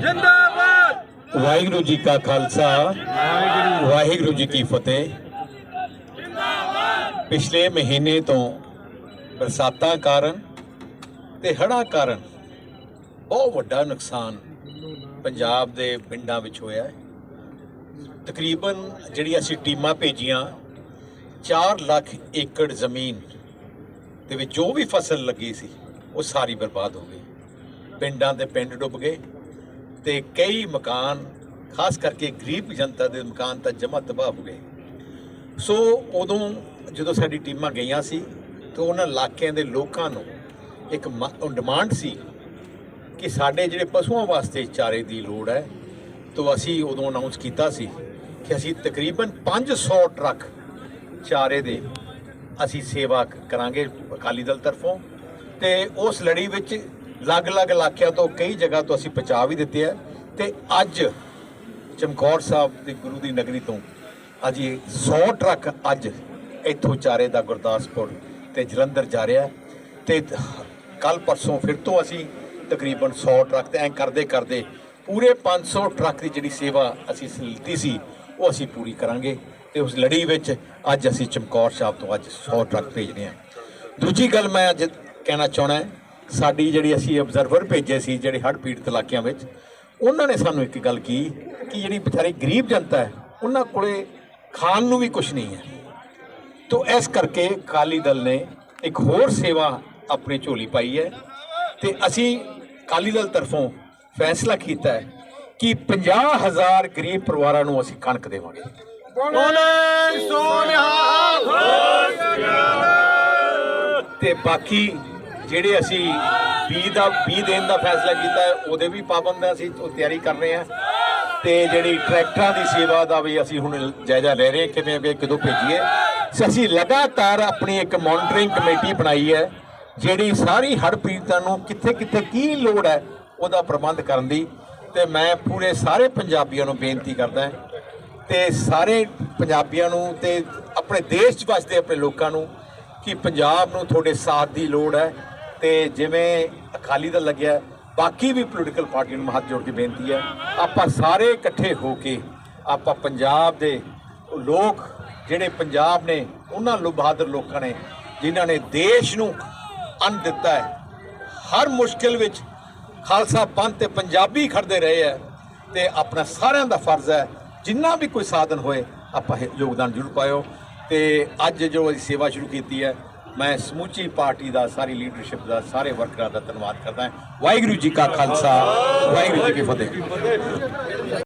ਜਿੰਦਾਬਾਦ। ਵਾਹਿਗੁਰੂ ਜੀ ਕਾ ਖਾਲਸਾ। ਵਾਹਿਗੁਰੂ ਜੀ ਕੀ ਫਤਿਹ। ਪਿਛਲੇ ਮਹੀਨੇ ਤੋਂ ਬਰਸਾਤਾਂ ਕਾਰਨ ਤੇ ਹੜ੍ਹਾਂ ਕਾਰਨ ਬਹੁਤ ਵੱਡਾ ਨੁਕਸਾਨ ਪੰਜਾਬ ਦੇ ਪਿੰਡਾਂ ਵਿੱਚ ਹੋਇਆ ਹੈ। ਤਕਰੀਬਨ ਜਿਹੜੀ ਅਸੀਂ ਟੀਮਾਂ ਭੇਜੀਆਂ 4 ਲੱਖ ਏਕੜ ਜ਼ਮੀਨ ਦੇ ਵਿੱਚ ਜੋ ਵੀ ਫਸਲ ਲੱਗੀ ਸੀ, ਉਹ ਸਾਰੀ ਬਰਬਾਦ ਹੋ ਗਈ। ਪਿੰਡਾਂ ਦੇ ਪਿੰਡ ਡੁੱਬ ਗਏ ਤੇ ਕਈ ਮਕਾਨ, ਖਾਸ ਕਰਕੇ ਗਰੀਬ ਜਨਤਾ ਦੇ ਮਕਾਨ ਤਾਂ ਜਮਾ ਤਬਾਹ ਹੋ ਗਏ। ਸੋ ਉਦੋਂ ਜਦੋਂ ਸਾਡੀ ਟੀਮਾਂ ਗਈਆਂ ਸੀ, ਤਾਂ ਉਹਨਾਂ ਇਲਾਕਿਆਂ ਦੇ ਲੋਕਾਂ ਨੂੰ ਇੱਕ ਡਿਮਾਂਡ ਸੀ ਕਿ ਸਾਡੇ ਜਿਹੜੇ ਪਸ਼ੂਆਂ ਵਾਸਤੇ ਚਾਰੇ ਦੀ ਲੋੜ ਹੈ, ਤਾਂ ਅਸੀਂ ਉਦੋਂ ਅਨਾਉਂਸ ਕੀਤਾ ਸੀ ਕਿ ਅਸੀਂ ਤਕਰੀਬਨ 500 ਟਰੱਕ ਚਾਰੇ ਦੇ ਅਸੀਂ ਸੇਵਾ ਕਰਾਂਗੇ ਅਕਾਲੀ ਦਲ ਤਰਫੋਂ। ਤੇ ਉਸ ਲੜੀ ਵਿੱਚ ਅਲੱਗ-ਅਲੱਗ ਇਲਾਕਿਆਂ ਤੋਂ ਕਈ ਜਗ੍ਹਾ ਤੋਂ ਅਸੀਂ ਪਹੁੰਚਾ ਵੀ ਦਿੱਤੇ ਆ। ਤੇ ਅੱਜ ਚਮਕੌਰ ਸਾਹਿਬ ਦੀ ਗੁਰੂ ਦੀ ਨਗਰੀ ਤੋਂ ਅੱਜ ਇਹ 100 ਟਰੱਕ ਅੱਜ ਇੱਥੋਂ ਚਾਰੇ ਦਾ ਗੁਰਦਾਸਪੁਰ ਤੇ ਜਲੰਧਰ ਜਾ ਰਿਹਾ। ਹੈ ਤੇ ਕੱਲ ਪਰਸੋਂ ਫਿਰ ਤੋਂ ਅਸੀਂ ਤਕਰੀਬਨ 100 ਟਰੱਕ ਤੇ ਐਂ ਕਰਦੇ ਕਰਦੇ ਪੂਰੇ 500 ਟਰੱਕ ਦੀ ਜਿਹੜੀ ਸੇਵਾ ਅਸੀਂ ਲਿੱਤੀ ਸੀ, ਉਹ ਅਸੀਂ ਪੂਰੀ ਕਰਾਂਗੇ। ਤੇ ਉਸ ਲੜੀ ਵਿੱਚ ਅੱਜ ਅਸੀਂ ਚਮਕੌਰ ਸਾਹਿਬ ਤੋਂ ਅੱਜ 100 ਟਰੱਕ ਭੇਜਣੇ ਆ। ਦੂਜੀ ਗੱਲ ਮੈਂ ਅੱਜ ਕਹਿਣਾ ਚਾਹਣਾ ਸਾਡੀ ਜਿਹੜੀ ਅਸੀਂ ਅਬਜ਼ਰਵਰ ਭੇਜੇ ਸੀ ਜਿਹੜੇ ਹੜ੍ਹ ਪੀੜਤ ਇਲਾਕਿਆਂ ਵਿੱਚ, ਉਹਨਾਂ ਨੇ ਸਾਨੂੰ ਇੱਕ ਗੱਲ ਕੀ ਕਿ ਜਿਹੜੀ ਵਿਚਾਰੀ ਗਰੀਬ ਜਨਤਾ ਹੈ, ਉਹਨਾਂ ਕੋਲੇ ਖਾਣ ਨੂੰ ਵੀ ਕੁਝ ਨਹੀਂ ਹੈ। ਤੋ ਇਸ ਕਰਕੇ ਅਕਾਲੀ ਦਲ ਨੇ ਇੱਕ ਹੋਰ ਸੇਵਾ ਆਪਣੀ ਝੋਲੀ ਪਾਈ ਹੈ ਤੇ ਅਸੀਂ ਅਕਾਲੀ ਦਲ ਤਰਫੋਂ ਫੈਸਲਾ ਕੀਤਾ ਹੈ ਕਿ 50000 ਗਰੀਬ ਪਰਿਵਾਰਾਂ ਨੂੰ ਅਸੀਂ ਕਣਕ ਦੇਵਾਂਗੇ। ਬੋਲੇ ਸੋ ਨਿਹਾਲ ਤੇ ਬਾਕੀ ਜਿਹੜੇ ਅਸੀਂ ਬੀ ਦਾ ਬੀ ਦੇਣ ਦਾ ਫੈਸਲਾ ਕੀਤਾ ਹੈ, ਉਹਦੇ ਵੀ ਪਾਬੰਦ ਅਸੀਂ ਤਿਆਰੀ ਕਰ ਰਹੇ ਹਾਂ। ਤੇ ਜਿਹੜੀ ਟਰੈਕਟਰਾਂ ਦੀ ਸੇਵਾ ਦਾ ਵੀ ਅਸੀਂ ਹੁਣ ਜਾਇਜ਼ਾ ਲੈ ਰਹੇ ਹਾਂ, ਕਿਵੇਂ ਅੱਗੇ ਕਿਦੋਂ ਭੇਜੀਏ। ਅਸੀਂ ਲਗਾਤਾਰ ਆਪਣੀ ਇੱਕ ਮੋਨਿਟਰਿੰਗ ਕਮੇਟੀ ਬਣਾਈ ਹੈ, ਜਿਹੜੀ ਸਾਰੀ ਹੜ੍ਹ ਪੀੜਤਾਂ ਨੂੰ ਕਿੱਥੇ ਕਿੱਥੇ ਕੀ ਲੋੜ ਹੈ, ਉਹਦਾ ਪ੍ਰਬੰਧ ਕਰਨ ਦੀ। ਤੇ ਮੈਂ ਪੂਰੇ ਸਾਰੇ ਪੰਜਾਬੀਆਂ ਨੂੰ ਬੇਨਤੀ ਕਰਦਾ ਹਾਂ ਤੇ ਸਾਰੇ ਪੰਜਾਬੀਆਂ ਨੂੰ ਤੇ ਆਪਣੇ ਦੇਸ਼ 'ਚ ਵਸਦੇ ਆਪਣੇ ਲੋਕਾਂ ਨੂੰ ਕਿ ਪੰਜਾਬ ਨੂੰ ਤੁਹਾਡੇ ਸਾਥ ਦੀ ਲੋੜ ਹੈ ਤੇ ਜਿਵੇਂ ਅਕਾਲੀ ਦਲ ਲੱਗਿਆ, ਬਾਕੀ ਵੀ ਪੋਲੀਟੀਕਲ ਪਾਰਟੀਆਂ ਨੂੰ ਹੱਥ ਜੋੜ ਕੇ ਬੇਨਤੀ ਹੈ, ਆਪਾਂ ਸਾਰੇ ਇਕੱਠੇ ਹੋ ਕੇ ਆਪਾਂ ਪੰਜਾਬ ਦੇ ਲੋਕ ਜਿਹੜੇ ਪੰਜਾਬ ਨੇ, ਉਹਨਾਂ ਲੋ ਬਹਾਦਰ ਲੋਕਾਂ ਨੇ, ਜਿਨ੍ਹਾਂ ਨੇ ਦੇਸ਼ ਨੂੰ ਅੰਨ ਦਿੱਤਾ ਹੈ, ਹਰ ਮੁਸ਼ਕਿਲ ਵਿੱਚ ਖਾਲਸਾ ਪੰਥ ਤੇ ਪੰਜਾਬੀ ਖੜਦੇ ਰਹੇ ਹੈ ਤੇ ਆਪਣਾ ਸਾਰਿਆਂ ਦਾ ਫਰਜ਼ ਹੈ ਜਿੰਨਾ ਵੀ ਕੋਈ ਸਾਧਨ ਹੋਏ, ਆਪਾਂ ਯੋਗਦਾਨ ਜ਼ਰੂਰ ਪਾਇਓ। ਤੇ ਅੱਜ ਜੋ ਅਸੀਂ ਸੇਵਾ ਸ਼ੁਰੂ ਕੀਤੀ ਹੈ, ਮੈਂ ਸਮੂਚੀ ਪਾਰਟੀ ਦਾ, ਸਾਰੀ ਲੀਡਰਸ਼ਿਪ ਦਾ, ਸਾਰੇ ਵਰਕਰਾਂ ਦਾ ਧੰਨਵਾਦ ਕਰਦਾ ਹਾਂ। ਵਾਹਿਗੁਰੂ ਜੀ ਕਾ ਖਾਲਸਾ, ਵਾਹਿਗੁਰੂ ਜੀ ਕੀ ਫਤਿਹ।